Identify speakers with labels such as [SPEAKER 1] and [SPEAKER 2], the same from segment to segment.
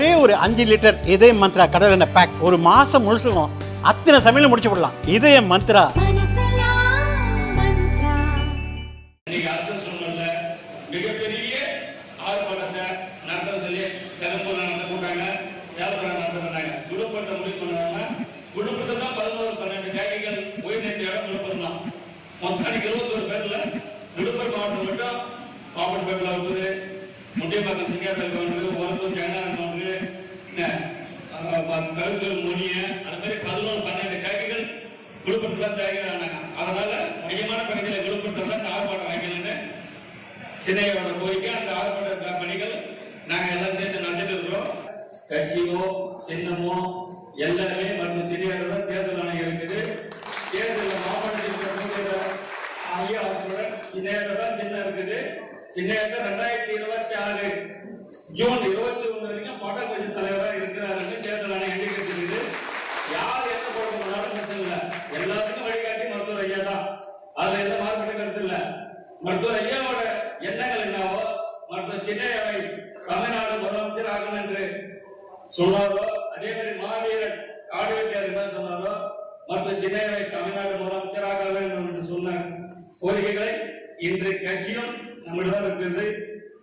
[SPEAKER 1] ஒரே ஒரு அஞ்சு லிட்டர் இதய மந்த்ரா கடல் எண்ணெய் பேக் ஒரு மாசம் முழுசுக்கும் அத்தனை சமையலும் முடிச்சு விடலாம். இதய மந்த்ரா.
[SPEAKER 2] மொத்தம் இருபத்தொரு பேர்ல விழுப்புரம் மாவட்டம் மட்டும் பாப்பட் பேர்ல வந்து முண்டியம்பாக்கம் சிங்காத்தல் கவுண்டர் ஓரத்தூர் ஜெகநாதன் கவுண்டர் கருத்தூர் முனிய அந்த மாதிரி பதினோரு பன்னெண்டு கைகள் விழுப்புரத்துல தயாரிக்கிறாங்க. அதனால மையமான பகுதியில் விழுப்புரத்துல தான் ஆர்ப்பாட்டம் வைக்கணும்னு சின்னையோட கோரிக்கை. அந்த ஆர்ப்பாட்ட பணிகள் நாங்கள் எல்லாம் சேர்ந்து நடந்துட்டு இருக்கிறோம். கட்சியோ சின்னமோ எல்லாருமே மற்றும் சின்னையோட தேர்தல் ஆணையர் இருக்குது தேர்தலில் மாவட்ட ஐயா ஆசிரியர் சின்னையோட தான் சின்னம் இருக்குது சின்னையோட ரெண்டாயிரத்தி இருபத்தி ஆறு ஜூன் இருபத்தி ஒன்று வரைக்கும் பட்டக்கட்சி தலைவராக இருக்கிறாருன்னு தேர்தல் ஆணையம் எண்ணிக்கிறது யார் என்ன போட போனாலும் பிரச்சனை இல்ல. எல்லாத்துக்கும் வழிகாட்டி மருத்துவர் ஐயா தான். அதுல எந்த மாறுபட்ட கருத்து இல்ல. மருத்துவர் ஐயாவோட எண்ணங்கள் என்னவோ மற்ற சின்னையாவை தமிழ்நாடு முதலமைச்சர் ஆகணும் என்று சொன்னாரோ அதே மாதிரி மாவீரன் காடுவெட்டியார் என்ன சொன்னாரோ மற்ற சின்னையாவை தமிழ்நாடு முதலமைச்சர் ஆக வேண்டும் என்று சொன்ன கோரிக்கைகளை இன்று கட்சியும் நம்மிடம் இருக்கிறது.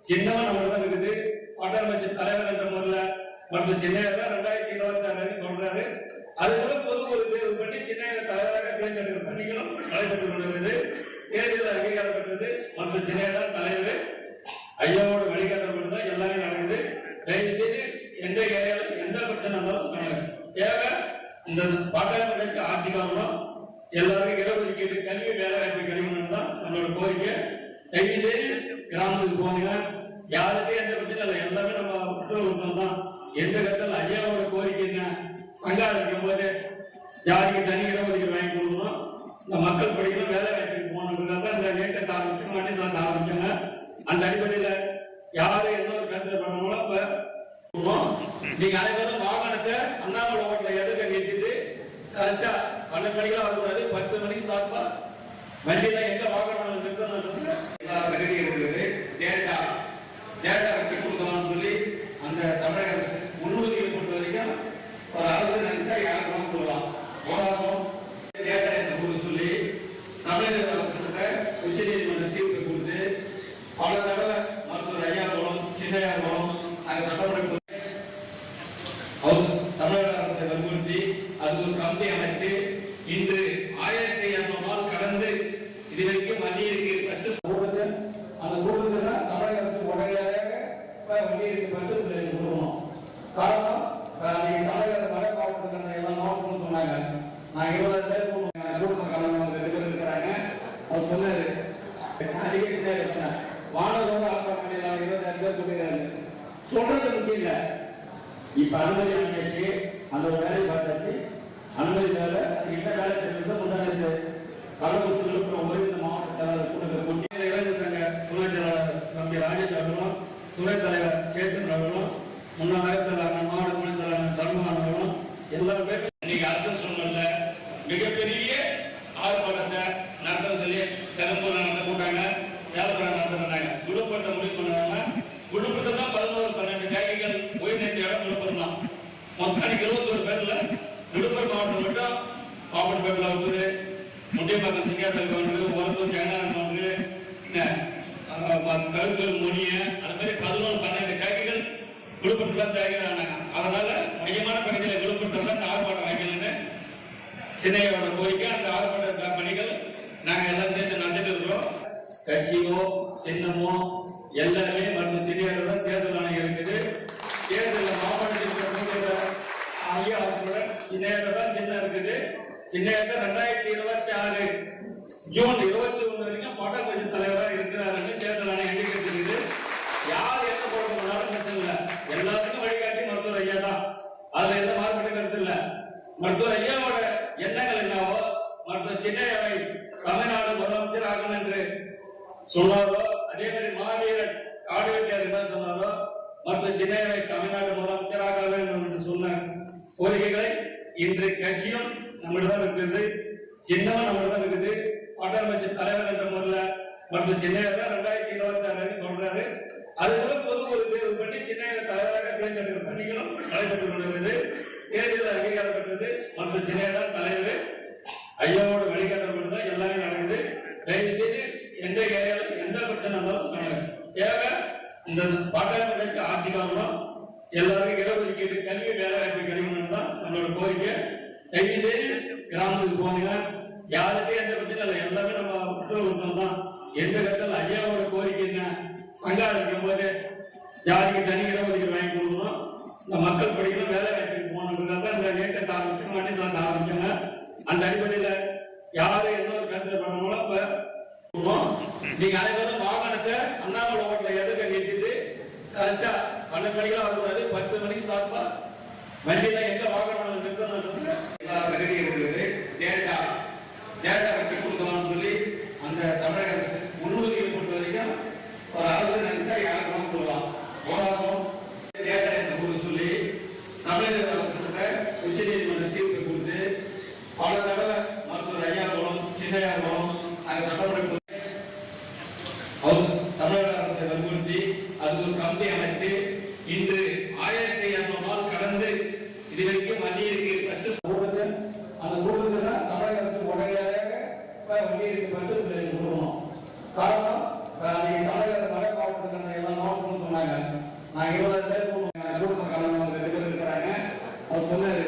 [SPEAKER 2] சின்னவன் நம்மிடம் இருக்குது. பாட்டாளமன்ற தலைவர் என்ற முறையில் மற்ற சின்னையா ரெண்டாயிரத்தி இருபத்தி ஆறு வரைக்கும் சொல்றாரு அதுபோல பொது ஒரு தேர்வு பண்ணி சின்ன தலைவராக தேர்ந்தெடுக்கிற பணிகளும் நடைபெற்று கொண்டிருக்கிறது. தேர்தல் அங்கீகாரம் பெற்றது மற்ற சின்ன தலைவர். ஐயாவோட வழிகாட்டம் தான் எல்லாமே நடக்குது. தயவு செய்து எந்த ஏரியாவில் எந்த பிரச்சனை இருந்தாலும் சொல்லுங்க. தேவை இந்த பாட்டாளி கட்சி ஆட்சி காரணம் எல்லாருக்கும் இடஒதுக்கீடு கல்வி வேலை வாய்ப்பு கிடைக்கணும் தான் நம்மளோட கோரிக்கை. தயவு செய்து கிராமத்துக்கு போங்க யாருக்கும் எந்த பிரச்சனை இல்லை. எல்லாமே நம்ம விட்டு தான். எந்த கட்டத்தில் ஐயாவோட கோரிக்கை என்ன? சங்கம் இருக்கும் போது ஜாதிக்கு தனி இடஒதுக்கீடு வாங்கி கொடுக்கணும்? இந்த மக்கள் படிக்கணும் வேலை வாய்ப்புக்கு போகணுன்றதுக்காக தான் இந்த இயக்கத்தை ஆரம்பிச்சு மணி சார்ந்த ஆரம்பிச்சாங்க. அந்த அடிப்படையில் யாரு என்ன ஒரு கருத்து பண்ணாலும் இப்ப கொடுப்போம். நீங்க அனைவரும் வாகனத்தை அண்ணாமலை ஓட்டல எதிர்க்க நிறுத்திட்டு கரெக்டா பன்னெண்டு மணிக்கெல்லாம் வரக்கூடாது. பத்து மணிக்கு சாப்பிட்டா வண்டியில எங்க வாகனம் நிறுத்தணுன்றது எல்லா இருக்கிறது டேட்டா டேட்டா வச்சு கொடுக்கலாம்னு சொல்லி அந்த தமிழக அரசு முன்னுரிமையை பொறுத்த வரைக்கும் ஒரு அரசு நினைச்சா யாருக்கு வேணாலும் கொடுக்கலாம் போராட்டம் டேட்டா என்று கொடுக்க சொல்லி தமிழக அரசுகிட்ட உச்ச நீதிமன்ற தீர்ப்பு கொடுத்து பல தடவை மருத்துவர் ஐயா மூலம் சின்னையா மூலம் நாங்கள் சட்டமன்ற அவர் தமிழக அரசை வற்புறுத்தி அது ஒரு கமிட்டி அமைத்து இன்று ஆயிரத்தி இருநூறு நாள் கடந்து இதுவரைக்கும் மத்தியிற்கு பத்து கூட்டத்தில் அந்த கூட்டத்தில் தான் தமிழக அரசு உடனடியாக மத்தியிற்கு பத்து பிள்ளைகள் கொடுக்கணும் காரணம் அஹ், நீங்க தமிழக அரசு வட மாவட்டத்தில் எல்லா மாவட்டமும் சொன்னாங்க நான் இருபதாயிரம் பேர் கூட்டத்தில் கலந்து ரெண்டு பேர் இருக்கிறாங்க அவர் சொன்னாரு. அடிக்கடி வானதோட ஆர்ப்பாட்டம் பண்ணிடலாம் இருபதாயிரம் பேர் கொடுக்குறாரு சொல்றது முக்கியம் இல்லை. இப்ப அனுமதி வாங்கியாச்சு. அந்த ஒரு வேலையை பார்த்தாச்சு. அனுமதி வேலை இந்த வேலை தெரிஞ்சது முன்னாடி கள்ளக்குறிச்சி விழுப்புரம் ஒருங்கிணைந்த மாவட்ட செயலாளர் கூட்டத்தை கூட்டி இளைஞர் சங்க துணை செயலாளர் தம்பி ராஜேஷ் அவர்களும் துணைத் தலைவர் சேத்தன் அவர்களும் முன்னாள் நகர் செயலாளர் மாவட்ட துணை செயலாளர் சண்முகம் அவர்களும் எல்லாரும் பேரும் இன்னைக்கு அரசு சொன்னல மிகப்பெரிய ஆர்ப்பாட்டத்தை நடத்த சொல்லி பெரம்பூர் நடத்த கூட்டாங்க சேலத்தில் நடத்த பண்ணாங்க விழுப்புரத்தை முடிவு பண்ணாங்க விழுப்புரத்தை தான் பதினோரு பன்னெண்டு கைகள் உயர்நீதி இடம் விழுப்புரம் தான் மொத்தம் அன்னைக்கு இருபத்தொரு பேர்ல விழுப்புரம் மாவட்டம் மட்டும் பாப்பட் பேர்ல வந்து முண்டியம்பாக்கம் சிங்காத்தல் கவுண்டர் ஒருத்தூர் ஜெகநாதன் கவுண்டர் கருத்தூர் மொழிய அது மாதிரி பதினோரு பன்னெண்டு கைகள் விழுப்புரத்தில் தான் தயாரிக்கிறாங்க அதனால மையமான பகுதியில் விழுப்புரத்துல தான் ஆர்ப்பாட்டம் வைக்கணும்னு சின்னையோட கோரிக்கை. அந்த ஆர்ப்பாட்ட பணிகள் நாங்க எல்லாம் சேர்ந்து நடந்துட்டு இருக்கிறோம் கட்சியோ சின்னமோ எல்லாமே மற்றும் சின்னையோட தான் தேர்தல் ஆணையம் இருக்குது. தேர்தலில் மாவட்டத்தில் ஐயா ஆசிரியர் சின்னையோட தான் சின்ன இருக்குது. சின்னையோட ரெண்டாயிரத்தி இருபத்தி ஆறு ஜூன் இருபத்தி ஒன்று வரைக்கும் பட்டக்கட்சி தலைவராக இருக்கிறாருன்னு தேர்தல் ஆணையம் எண்ணிக்கிறது யார் என்ன போட போனாலும் பிரச்சனை இல்லை. எல்லாத்துக்கும் வழிகாட்டி மருத்துவர் ஐயா தான். அதுல எந்த மாறுபட்ட கருத்து இல்லை. மருத்துவர் ஐயாவோட எண்ணங்கள் என்னவோ? மருத்துவர் சின்னையாவை தமிழ்நாடு முதலமைச்சர் ஆகணும் என்று சொன்னாரோ? அதே மாதிரி மாவீரன் காடுவெட்டியார் என்ன சொன்னாரோ? மற்ற சின்னையாவை தமிழ்நாடு முதலமைச்சராக வேண்டும் என்று சொன்ன கோரிக்கைகளை இன்று கட்சியும் நம்மிடம் இருக்கிறது. சின்னவன் நம்மிடம் இருக்குது. பாட்டாளமன்ற தலைவர் என்ற முறையில் மற்ற சின்னையர் ரெண்டாயிரத்தி இருபத்தி ஆறு வரைக்கும் சொல்றாரு அதுபோல பொது ஒரு தேர்வு பண்ணி சின்ன தலைவராக தேர்ந்தெடுக்கிற பணிகளும் நடைபெற்று கொண்டிருக்கிறது. தேர்தல் பெற்றது மற்ற சின்ன தலைவர். ஐயாவோட வழிகாட்டப்பட்டு மட்டும்தான் எல்லாமே நடக்குது. தயவு எந்த ஏரியாவில் எந்த பிரச்சனை இருந்தாலும் சொன்னாங்க தேவை இந்த பாட்டாளி கட்சி ஆட்சி காரணம் எல்லாருக்கும் இடஒதுக்கீடு கல்வி வேலை வாய்ப்பு கிடைக்கணும் தான் நம்மளோட கோரிக்கை. தயவு செய்து கிராமத்துக்கு போங்க யாருக்கே எந்த பிரச்சனை இல்லை. எல்லாமே நம்ம விட்டு தான். எந்த கட்டத்தில் ஐயாவோட கோரிக்கை என்ன? சங்கம் இருக்கும் போது ஜாதிக்கு தனி இடஒதுக்கீடு வாங்கி கொடுக்கணும் இந்த மக்கள் படிக்கணும் வேலை வாய்ப்புக்கு போகணுன்றதுக்காக தான் இந்த இயக்கத்தை ஆரம்பிச்சு மணி சார்ந்த ஆரம்பிச்சாங்க. அந்த அடிப்படையில் யாரும் எந்த ஒரு கருத்து பண்ணாலும் இப்போ நீங்க அனைவரும் வாகனத்தை அண்ணாமலை ஓட்டல எதிர்க்க நிறுத்திட்டு கரெக்டா பன்னெண்டு மணிக்கெல்லாம் வரக்கூடாது. பத்து மணிக்கு சாப்பிட்டா வண்டியில எங்க வாகனம் நிறுத்தணும்ன்றது தகுதி இருக்கிறது டேட்டா டேட்டா வச்சு கொடுக்கணும்னு சொல்லி அந்த தமிழக அரசு முன்னுரிமையை பொறுத்த வரைக்கும் ஒரு அரசு நினைச்சா யாருக்கும் போகலாம். போராட்டம் டேட்டா என்று கொடுக்க சொல்லி தமிழக அரசு உச்ச நீதிமன்ற தீர்ப்பு கொடுத்து பல தடவை மருத்துவர் ஐயாக்களும் சின்னையார்களும் நாங்கள் சட்டமன்ற அவர் தமிழக அரசை வற்புறுத்தி அது ஒரு கம்பி அமைத்து இன்று ஆயிரத்தி இருநூறு நாள் கடந்து இதுவரைக்கும் மத்தியிற்கு பத்து கூட்டத்தில் அந்த கூட்டத்தில் தான் தமிழக அரசு உடனடியாக மத்தியிற்கு பத்து கொடுக்கணும் காரணம் அஹ், தமிழக மலை மாவட்டத்தில் எல்லா மாவட்டமும் சொன்னாங்க. நான் இருபதாயிரம் பேர் கூட்டம் கலந்து ரெண்டு பேர் இருக்கிறாங்க. அவர் சொன்னாரு.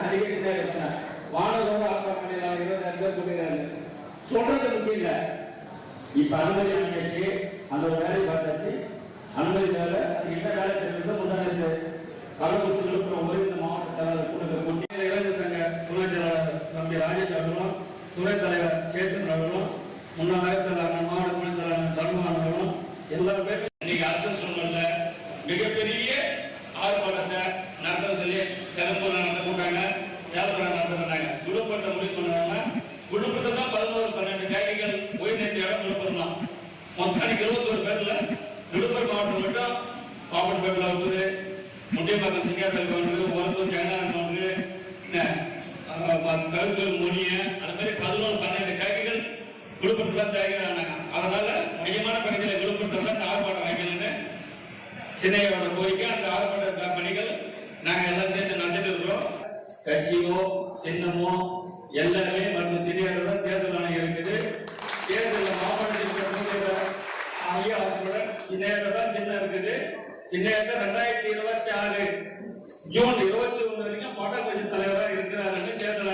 [SPEAKER 2] அதிகரிச்சுட்டே இருக்கேன் வானதோட ஆர்ப்பாட்டம் இருபதாயிரம் பேர் சொல்றது முக்கியம் இல்லை இப்ப அனுமதி வாங்கியாச்சு. அந்த ஒரு வேலையை பார்த்தாச்சு. அனுமதி வேலை இந்த வேலை தெரிஞ்சது முன்னாடி கள்ளக்குறிச்சி விழுப்புரம் ஒருங்கிணைந்த மாவட்ட செயலாளர் கூட்டத்தை கொண்டு முன்னாள் நகர் செயலாளர் மாவட்ட துணை செயலாளர் சண்முகம் இன்னைக்கு அரசு சொன்னல மிகப்பெரிய ஆர்ப்பாட்டத்தை நடத்த சொல்லி பெரம்பூர் நடத்த கூட்டாங்க சேலத்தில் நடத்த பண்ணாங்க விழுப்புரத்தை முடிவு தான் பதினோரு பன்னெண்டு கைதிகள் உயர்நீதி இடம் விழுப்புரம் தான் மொத்தம் பேர்ல விழுப்புரம் மாவட்டம் மட்டும் பாப்பன் பேர்ல வந்து முண்டியம்பாக்கம் சிங்காட்டல் கவுண்டர் ஒருத்தர் ஜெகநாதன் கவுண்டர் கருத்தூர் அது மாதிரி பதினோரு பன்னெண்டு விழுப்புரத்துல தான் தயாரிக்கிறாங்க அதனால மையமான பகுதியில் விழுப்புரத்தில் தான் ஆர்ப்பாட்டம் வைக்கணும்னு சின்னையோட கோரிக்கை. அந்த ஆர்ப்பாட்ட பணிகள் நாங்க எல்லாம் சேர்ந்து நடந்துட்டு இருக்கிறோம். கட்சியோ சின்னமோ எல்லாமே மற்றும் சின்னையோட தான் தேர்தல் ஆணையம் இருக்குது. தேர்தலில் மாவட்ட ஐயா ஆசிரியர் சின்னையோட தான் சின்ன இருக்குது. சின்னையோட ரெண்டாயிரத்தி இருபத்தி ஆறு ஜூன் இருபத்தி ஒன்று வரைக்கும் மாவட்ட கட்சி தலைவராக இருக்கிறாருன்னு தேர்தல்